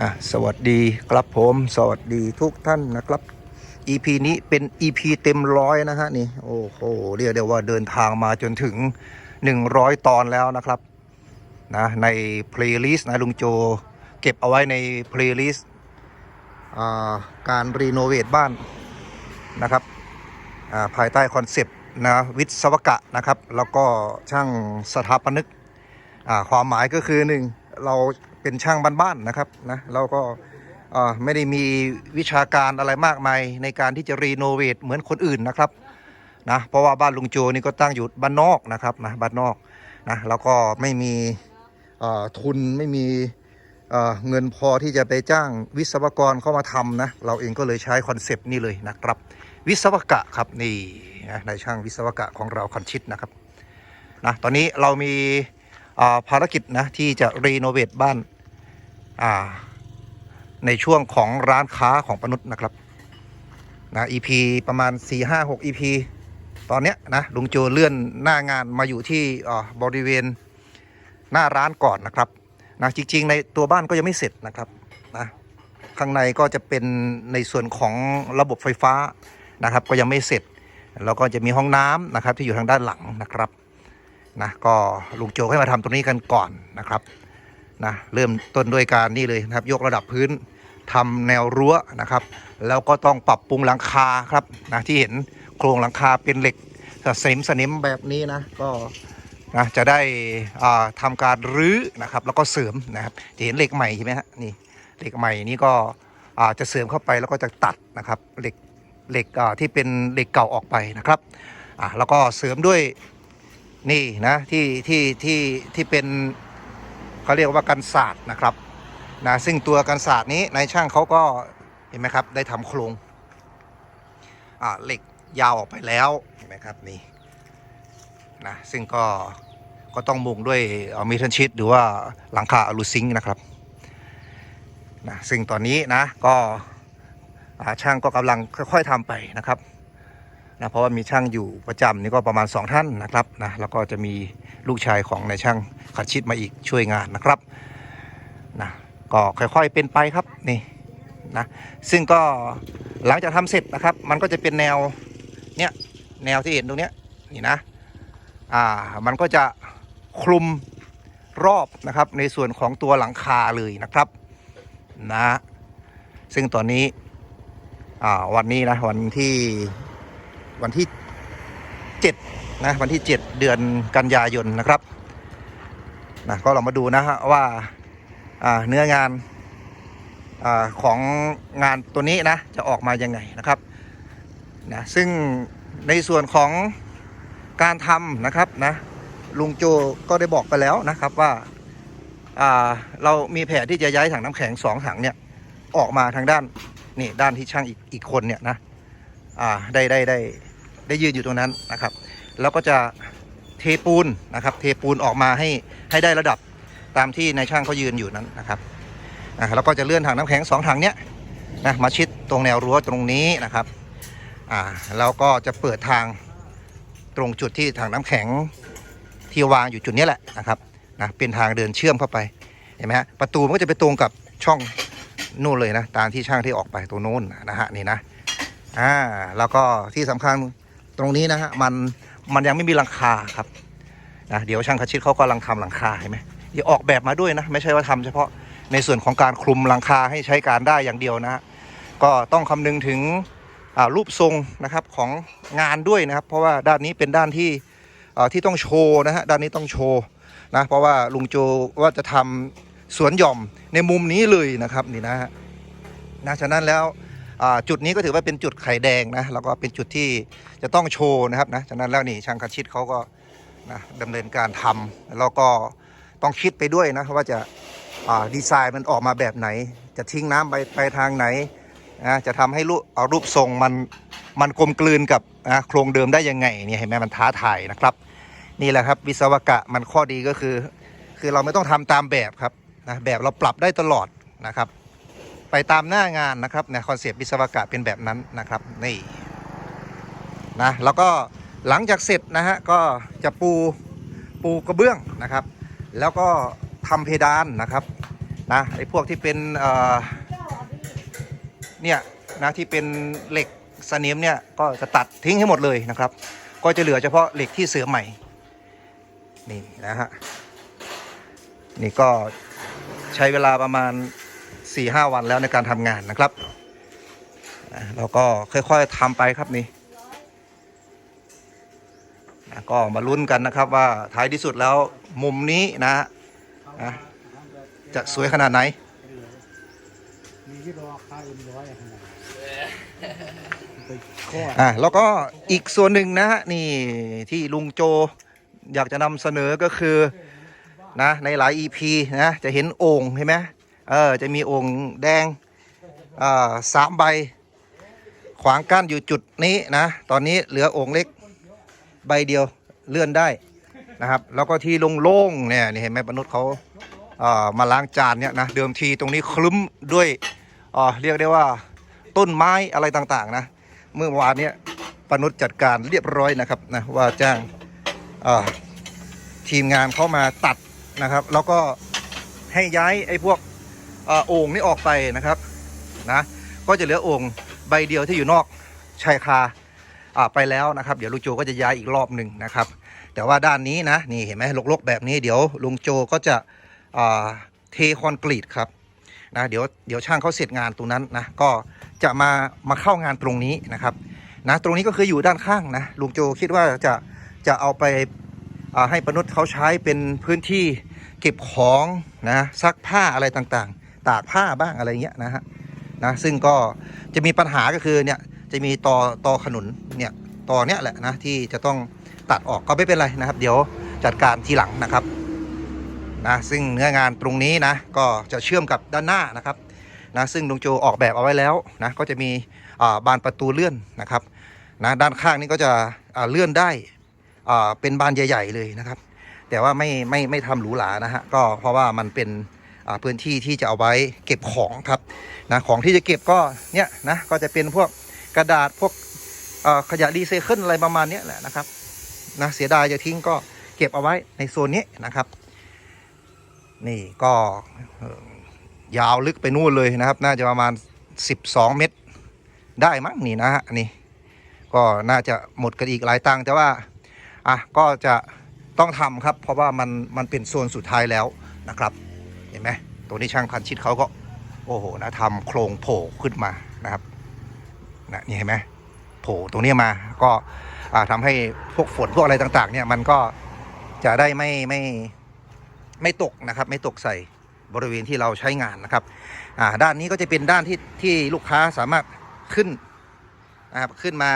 อะสวัสดีครับผมสวัสดีทุกท่านนะครับ EP นี้เป็น EP เต็มร้อยนะฮะนี่โอ้โหเรียกได้ว่าเดินทางมาจนถึง 100 ตอนแล้วนะครับนะในเพลย์ลิสต์นะลุงโจเก็บเอาไว้ในเพลย์ลิสต์การรีโนเวทบ้านนะครับาภายใต้คอนเซปต์นะวิศวกะนะครับ แล้วก็ช่างสถาปนิกความหมายก็คือหนึ่ง เราเป็นช่างบ้านๆนะครับนะเราก็ไม่ได้มีวิชาการอะไรมากมายในการที่จะรีโนเวทเหมือนคนอื่นนะครับนะเพราะว่าบ้านลุงโจนี่ก็ตั้งอยู่บ้านนอกนะครับนะบ้านนอกนะแล้วก็ไม่มีทุนไม่มีเงินพอที่จะไปจ้างวิศวกรเข้ามาทำนะเราเองก็เลยใช้คอนเซปต์นี้เลยนะครับ วิศวกะครับนี่นะในช่างวิศวกะของเราคันชิดนะครับนะตอนนี้เรามี ภารกิจนะที่จะรีโนเวทบ้านอ่าในช่วงของร้านค้าของปนุษย์นะครับนะ EP ประมาณ 4 5 6 EP ตอนเนี้ยนะลุงโจเลื่อนหน้างานมาอยู่ที่อ่าบริเวณหน้าร้านก่อนนะครับนะจริง ๆ ในตัวบ้านก็ยังไม่เสร็จนะครับนะข้างในก็จะเป็นในส่วนของระบบไฟฟ้านะครับ ก็ยังไม่เสร็จ แล้วก็จะมีห้องน้ำนะครับที่อยู่ทางด้านหลังนะครับ นะก็ลุงโจให้มาทำตรงนี้กันก่อนนะครับนะเริ่มต้นด้วยการนี่เลยนะครับยกระดับพื้นทำแนวรั้วนะครับ แล้วก็ต้องปรับปรุงหลังคาครับนะที่เห็นโครงหลังคาเป็นเหล็กสนิมสนิมแบบนี้นะก็นะจะได้อ่าทำการรื้อนะครับ แล้วก็เสริมนะครับจะเห็นเหล็กใหม่ใช่ไหมฮะนี่เหล็กใหม่นี่ก็อ่าจะเสริมเข้าไปแล้วก็จะตัดนะครับเหล็กเหล็กอ่าที่เป็นเหล็กเก่าออกไปนะครับอ่าแล้วก็เสริมด้วย นี่นะที่ที่ที่ที่เป็นเขาเรียกว่ากันศาสตร์นะครับนะซึ่งตัวกันศาสตร์นี้นายช่างเขาก็เห็นไหมครับ ได้ทำโครงอ่าเหล็กยาวออกไปแล้วเห็นไหมครับนี่นะซึ่งก็ก็ต้องมุงด้วยมิทันชิดหรือว่าหลังคาอลูซิงนะครับนะซึ่งตอนนี้นะก็ช่างก็กำลังค่อยๆทำไปนะครับ นะเพราะว่ามีช่างอยู่ประจำนี่ก็ประมาณ 2 ท่านนะครับนะแล้วก็จะมีลูกชายของนายช่างขัดชิดมาอีกช่วยงานนะครับนะก็ค่อยๆเป็นไปครับนี่นะซึ่งก็หลังจากทำเสร็จนะครับ มันก็จะเป็นแนวเนี้ยแนวที่เห็นตรงเนี้ยนี่นะอ่ามันก็จะคลุมรอบนะครับในส่วนของตัวหลังคาเลยนะครับนะซึ่งตอนนี้อ่าวันนี้นะวันที่ วันที่7นะวันที่ 7 เดือนกันยายนนะครับนะก็เรามาดูนะฮะว่าเนื้องานอของงานตัวนี้นะจะออกมายังไงนะครับนะซึ่งในส่วนของการทำนะครับนะลุงโจก็ได้บอกไปแล้วนะครับว่าอ่าเรามีแผนที่จะย้ายถังน้ำแข็งสองถังเนี่ยออกมาทางด้านนี่ด้านที่ช่างอีกอีกคนเนี่ยนะ อ่าได้ได้ได้ได้ยืนอยู่ตรงนั้นนะครับ แล้วก็จะเทปูนนะครับ เทปูนออกมาให้ให้ได้ระดับตามที่นายช่างเขายืนอยู่นั้นนะครับอ่าแล้วก็จะเลื่อนถังน้ำแข็งสองถังเนี้ยนะมาชิดตรงแนวรั้วตรงนี้นะครับอ่าแล้วก็จะเปิดทางตรงจุดที่ถังน้ำแข็งที่วางอยู่จุดนี้แหละนะครับนะเป็นทางเดินเชื่อมเข้าไปเห็นไหมฮะประตูมันก็จะไปตรงกับช่องนู่นเลยนะตามที่ช่างที่ออกไปตรงโน้นนะฮะนี่นะ อ่าแล้วก็ที่สำคัญตรงนี้นะฮะมันมันยังไม่มีหลังคาครับนะเดี๋ยวช่างคชิดเขากำลังทำหลังคาเห็นไหมเดี๋ยวออกแบบมาด้วยนะไม่ใช่ว่าทำเฉพาะในส่วนของการคลุมหลังคาให้ใช้การได้อย่างเดียวนะฮะก็ต้องคำนึงถึงรูปทรงนะครับของงานด้วยนะครับ เพราะว่าด้านนี้เป็นด้านที่ที่ต้องโชว์นะฮะด้านนี้ต้องโชว์นะเพราะว่าลุงโจว่าจะทำสวนหย่อมในมุมนี้เลยนะครับนี่นะฮะนะฉะนั้นแล้ว จุดนี้ก็ถือว่าเป็นจุดไข่แดงนะแล้วก็เป็นจุดที่จะต้องโชว์นะครับนะฉะนั้นแล้วนี่ช่างคัดชิดเขาก็นะดำเนินการทำแล้วก็ต้องคิดไปด้วยนะว่าจะาดีไซน์มันออกมาแบบไหน จะทิ้งน้ำไปไปทางไหนนะจะทำให้รูปเอารูปทรงมันมันกลมกลืนกับนะโครงเดิมได้ยังไงเนี่ยเห็นไหมมันท้าทายนะครับ นี่แหละครับวิศวกะมันข้อดีก็คือ คือเราไม่ต้องทำตามแบบครับนะแบบเราปรับได้ตลอดนะครับ ไปตามหน้างานนะครับในคอนเซปต์วิศวกะเป็นแบบนั้นนะครับนี่นะแล้วก็หลังจากเสร็จนะฮะก็จะปูปูกระเบื้องนะครับ แล้วก็ทำเพดานนะครับนะไอ้พวกที่เป็นเออเนี่ยนะที่เป็นเหล็กสนิมเนี่ยก็จะตัดทิ้งให้หมดเลยนะครับ ก็จะเหลือเฉพาะเหล็กที่เสือใหม่นี่นะฮะนี่ก็ใช้เวลาประมาณ 4-5วันแล้วในการทำงานนะครับเราก็ค่อยๆทำไปครับนี่นะก็มาลุ้นกันนะครับว่าท้ายที่สุดแล้วมุมนี้นะนะจะสวยขนาดไหนอ่าเอ็มร้อยอะแล้วก็อีกส่วนหนึ่งนะฮะนี่ที่ลุงโจอยากจะนำเสนอก็คือนะในหลาย EP นะจะเห็นโอ่งเห็นไหม เออจะมีโอ่งแดงอ่าสามใบ ขวางกั้นอยู่จุดนี้นะ ตอนนี้เหลือโอ่งเล็กใบเดียวเลื่อนได้นะครับ แล้วก็ที่โล่งๆเนี่ยนี่เห็นไหมปนุษย์เขาเอ่ามาล้างจานเนี่ยนะเดิมทีตรงนี้คลึ้มด้วยอ่าเรียกได้ว่าต้นไม้อะไรต่างๆนะเมื่อวานเนี้ยปนุษย์จัดการเรียบร้อยนะครับนะว่าจ้างอ่าทีมงานเข้ามาตัดนะครับ แล้วก็ให้ย้ายไอ้พวก โอ่งนี่ออกไปนะครับนะก็จะเหลือโอ่งใบเดียวที่อยู่นอกชายคาไปแล้วนะครับ เดี๋ยวลุงโจก็จะย้ายอีกรอบหนึ่งนะครับ แต่ว่าด้านนี้นะนี่เห็นไหมลกๆแบบนี้เดี๋ยวลุงโจก็จะเทคอนกรีตครับนะเดี๋ยวเดี๋ยวช่างเขาเสร็จงานตรงนั้นนะก็จะมามาเข้างานตรงนี้นะครับนะตรงนี้ก็คืออยู่ด้านข้างนะลุงโจคิดว่าจะจะเอาไปาให้ปนุษย์เขาใช้เป็นพื้นที่เก็บของนะซักผ้าอะไรต่างๆ ตากผ้าบ้างอะไรเงี้ยนะฮะนะซึ่งก็จะมีปัญหาก็คือเนี่ยจะมีตอตอขนุนเนี่ยตอเนี้ยแหละนะที่จะต้องตัดออกก็ไม่เป็นไรนะครับ เดี๋ยวจัดการทีหลังนะครับนะซึ่งเนื้องานตรงนี้นะก็จะเชื่อมกับด้านหน้านะครับนะซึ่งลุงโจออกแบบเอาไว้แล้วนะก็จะมีบานประตูเลื่อนนะครับนะด้านข้างนี้ก็จะเลื่อนได้อ่าเป็นบานใหญ่ ๆ เลยนะครับ แต่ว่าไม่ไม่ไม่ทำหรูหรานะฮะก็เพราะว่ามันเป็น พื้นที่ที่จะเอาไว้เก็บของครับนะของที่จะเก็บก็เนี่ยนะก็จะเป็นพวกกระดาษพวกขยะรีไซเคิลอะไรประมาณเนี้ยแหละนะครับนะเสียดายจะทิ้งก็เก็บเอาไว้ในโซนนี้นะครับ นี่ก็ยาวลึกไปนู่นเลยนะครับ น่าจะประมาณ 12 เมตรได้มั้งนี่นะฮะนี่ก็น่าจะหมดกันอีกหลายตังค์แต่ว่าอะก็จะต้องทำครับ เพราะว่ามันมันเป็นโซนสุดท้ายแล้วนะครับ เห็นไหมตัวนี้ช่างพันชิดเขาก็โอ้โหนะทำโครงโผล่ขึ้นมานะครับนะนี่เห็นไหมโผล่ตรงนี้มาก็อ่าทำให้พวกฝนพวกอะไรต่าง ๆ เนี่ยมันก็จะได้ไม่ไม่ไม่ตกนะครับ ไม่ตกใส่บริเวณที่เราใช้งานนะครับด้านนี้ก็จะเป็นด้านที่ที่ลูกค้าสามารถขึ้นนะครับขึ้นมา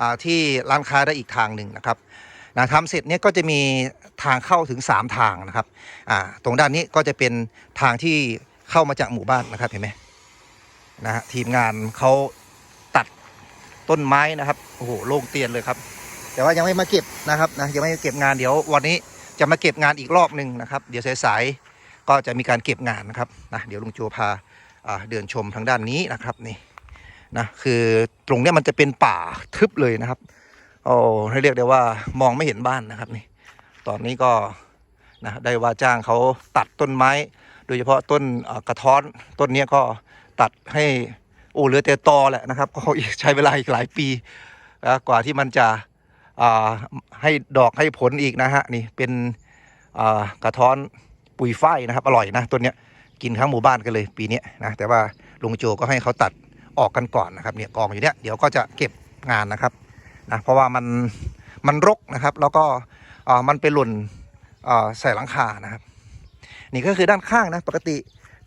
อ่าที่ร้านค้าได้อีกทางหนึ่งนะครับนะทำเสร็จเนี่ยก็จะมี ทางเข้าถึง 3 ทางนะครับอ่าตรงด้านนี้ก็จะเป็นทางที่เข้ามาจากหมู่บ้านนะครับเห็นไหมนะฮะทีมงานเขาตัดต้นไม้นะครับโอ้โหโล่งเตียนเลยครับ แต่ว่ายังไม่มาเก็บนะครับนะยังไม่เก็บงานเดี๋ยววันนี้จะมาเก็บงานอีกรอบหนึ่งนะครับ เดี๋ยวสายๆก็จะมีการเก็บงานนะครับนะเดี๋ยวลุงโจพาเดินชมทางด้านนี้นะครับนี่นะคือตรงนี้มันจะเป็นป่าทึบเลยนะครับโอ้ให้เรียกได้ว่ามองไม่เห็นบ้านนะครับนี่ ตอนนี้ก็นะได้ว่าจ้างเขาตัดต้นไม้ โดยเฉพาะต้นกระท้อนต้นนี้ก็ตัดให้โอ้เหลือแต่ตอแหละนะครับ ก็ใช้เวลาอีกหลายปีนะกว่าที่มันจะให้ดอกให้ผลอีกนะฮะนี่เป็นกระท้อนปุ๋ยฝ้ายนะครับ อร่อยนะต้นเนี้ยกินทั้งหมู่บ้านกันเลยปีนี้นะแต่ว่าลุงโจก็ให้เขาตัดออกกันก่อนนะครับเนี่ยกองอยู่เนี้ยเดี๋ยวก็จะเก็บงานนะครับนะเพราะว่ามันมันรกนะครับ แล้วก็ มันไปหล่นใส่หลังคานะครับ นี่ก็คือด้านข้างนะ ปกติ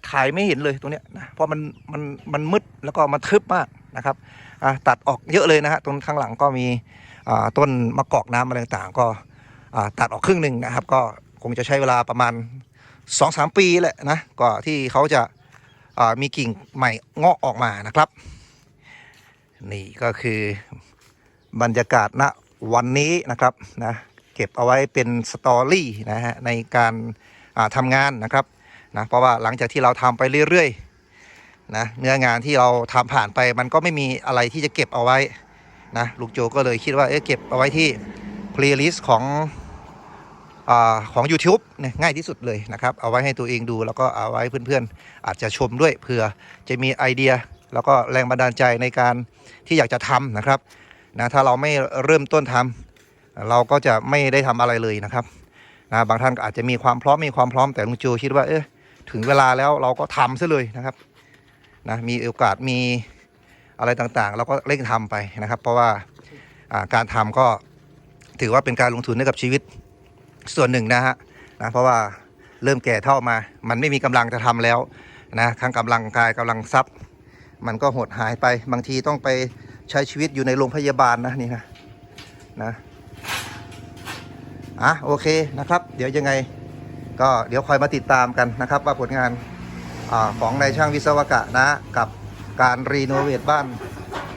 ถ่ายไม่เห็นเลยตรงเนี้ยนะเพราะมันมันมันมืดแล้วก็มันทึบมากนะครับอะตัดออกเยอะเลยนะฮะตรงข้างหลังก็มีต้นมะกอกน้ำอะไรต่างๆ ก็ตัดออกครึ่งหนึ่งนะครับ ก็คงจะใช้เวลาประมาณ 2-3 ปีแหละนะก็ที่เขาจะมีกิ่งใหม่งาะออกมานะครับ นี่ก็คือบรรยากาศณวันนี้นะครับนะ เก็บเอาไว้เป็นสตอรี่นะฮะในการาทำงานนะครับนะเพราะว่าหลังจากที่เราทำไปเรื่อยๆนะเนื้องานที่เราทำผ่านไปมันก็ไม่มีอะไรที่จะเก็บเอาไว้นะลูกโจก็เลยคิดว่าเอ๊ะเก็บเอาไว้ที่ playlist ของอาของ YouTube เนี่ยง่ายที่สุดเลยนะครับ เอาไว้ให้ตัวเองดูแล้วก็เอาไว้เพื่อนๆ อาจจะชมด้วยเผื่อจะมีไอเดียแล้วก็แรงบันดาลใจในการที่อยากจะทำนะครับนะถ้าเราไม่เริ่มต้นทำ เราก็จะไม่ได้ทำอะไรเลยนะครับนะบางท่านอาจจะมีความพร้อมมีความพร้อมแต่ลุงโจคิดว่าเอ๊ะถึงเวลาแล้วเราก็ทำซะเลยนะครับนะมีโอกาสมีอะไรต่างๆ เราก็เร่งทำไปนะครับ เพราะว่าการทำก็ถือว่าเป็นการลงทุนให้กับชีวิตส่วนหนึ่งนะฮะนะเพราะว่าเริ่มแก่เท่ามา มันไม่มีกำลังจะทำแล้วนะทั้งกำลังกายกำลังทรัพย์ มันก็หดหายไปบางทีต้องไปใช้ชีวิตอยู่ในโรงพยาบาลนะนี่นะนะ อะโอเคนะครับ เดี๋ยวยังไงก็เดี๋ยวคอยมาติดตามกันนะครับ ว่าผลงานอของนายช่างวิศวกะนะ กับการรีโนเวทบ้าน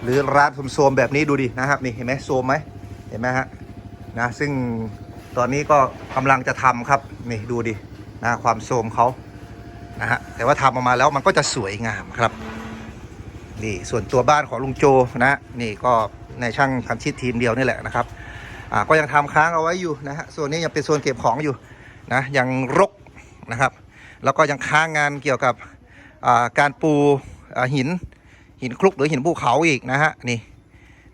หรือร้านโซมแบบนี้ดูดินะครับนี่เห็นไหมโซมไหมเห็นไหมฮะนะซึ่งตอนนี้ก็กำลังจะทำครับนี่ดูดินะความโซมเขานะฮะแต่ว่าทำออกมาแล้วมันก็จะสวยงามครับนี่ส่วนตัวบ้านของลุงโจนะนี่ก็ในช่างพันชิตทีมเดียวนี่แหละนะครับ อ่าก็ยังทำค้างเอาไว้อยู่นะฮะส่วนนี้ยังเป็นส่วนเก็บของอยู่นะยังรกนะครับ แล้วก็ยังค้างงานเกี่ยวกับอ่าการปูหินหินคลุกหรือหินภูเขาอีกนะฮะนี่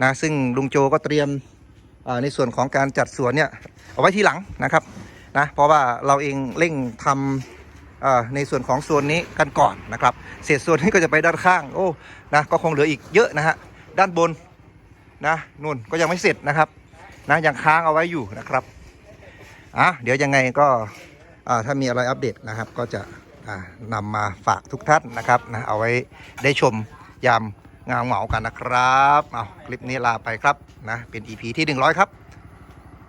นะซึ่งลุงโจก็เตรียมในส่วนของการจัดสวนเนี่ยเอาไว้ทีหลังนะครับนะเพราะว่าเราเองเร่งทำในส่วนของโซนนี้กันก่อนนะครับเศษส่วนนี้ก็จะไปด้านข้างโอ้นะก็คงเหลืออีกเยอะนะฮะด้านบนนะนู่นก็ยังไม่เสร็จนะครับ นะยังค้างเอาไว้อยู่นะครับอะเดี๋ยวยังไงก็อ่าถ้ามีอะไรอัปเดตนะครับ ก็จะอ่านำมาฝากทุกท่านนะครับนะเอาไว้ได้ชมยามงามเหงากันนะครับเอาคลิปนี้ลาไปครับนะเป็น EP ที่ 100 ครับ